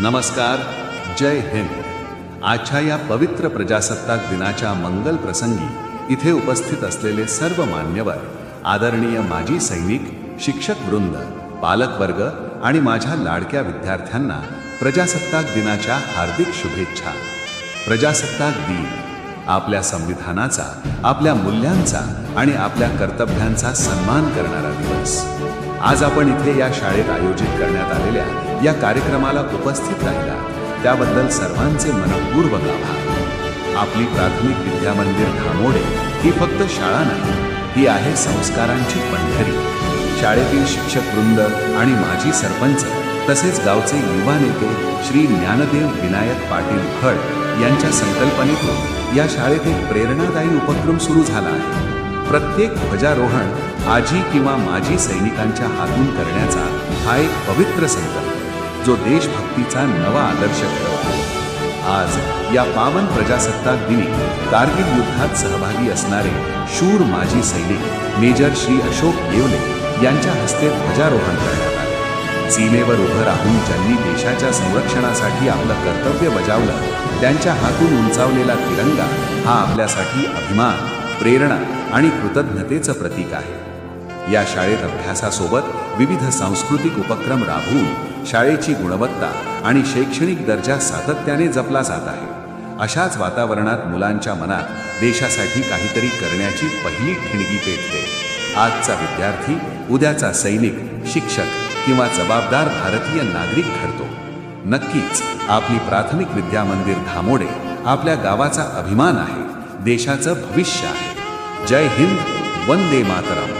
नमस्कार जय हिंद. आजच्या या पवित्र प्रजासत्ताक दिनाच्या मंगल प्रसंगी इथे उपस्थित असलेले सर्व मान्यवर आदरणीय माजी सैनिक शिक्षक वृंद पालकवर्ग आणि माझ्या लाडक्या विद्यार्थ्यांना प्रजासत्ताक दिनाच्या हार्दिक शुभेच्छा. प्रजासत्ताक दिन आपल्या संविधानाचा आपल्या मूल्यांचा आणि आपल्या कर्तव्यांचा सन्मान करणारा दिवस. आज आपण इथे या शाळेत आयोजित करण्यात आलेल्या या कार्यक्रमाला उपस्थित राहिला. त्याबद्दल सर्वांचे मनपूर्वक आभार. आपली प्राथमिक विद्यामंदिर धामोडे ही फक्त शाळा नाही ही आहे संस्कारांची पंढरी. शाळेतील शिक्षक वृंद आणि माजी सरपंच तसेच गावचे युवा नेते श्री ज्ञानदेव विनायक पाटील खड यांच्या संकल्पनेतून या शाळेत एक प्रेरणादायी उपक्रम सुरू झाला आहे. प्रत्येक ध्वजारोहण आजी किंवा माजी सैनिकांच्या हातून करण्याचा हा एक पवित्र संकल्प. जो देशभक्तीचा नवा आदर्श ठरवतो. आज या पावन प्रजासत्ताक दिनी कारगिल युद्धात सहभागी असणारे शूर माजी सैनिक मेजर श्री अशोक येवले यांच्या हस्ते ध्वजारोहण करण्यात आले. सीमेवर उभं राहून ज्यांनी देशाच्या संरक्षणासाठी आपलं कर्तव्य बजावलं त्यांच्या हातून उंचावलेला तिरंगा हा आपल्यासाठी अभिमान प्रेरणा आणि कृतज्ञतेचं प्रतीक आहे. या शाळेत अभ्यासासोबत विविध सांस्कृतिक उपक्रम राबवून शाळेची गुणवत्ता आणि शैक्षणिक दर्जा सातत्याने जपला जात आहे. अशाच वातावरणात मुलांच्या मनात देशासाठी काहीतरी करण्याची पहिली ठिणगी पेटते. आजचा विद्यार्थी उद्याचा सैनिक शिक्षक किंवा जबाबदार भारतीय नागरिक घडतो नक्कीच आपली प्राथमिक विद्यामंदिर धामोडे आपल्या गावाचा अभिमान आहे. देशाचं भविष्य आहे. जय हिंद वंदे मातरम.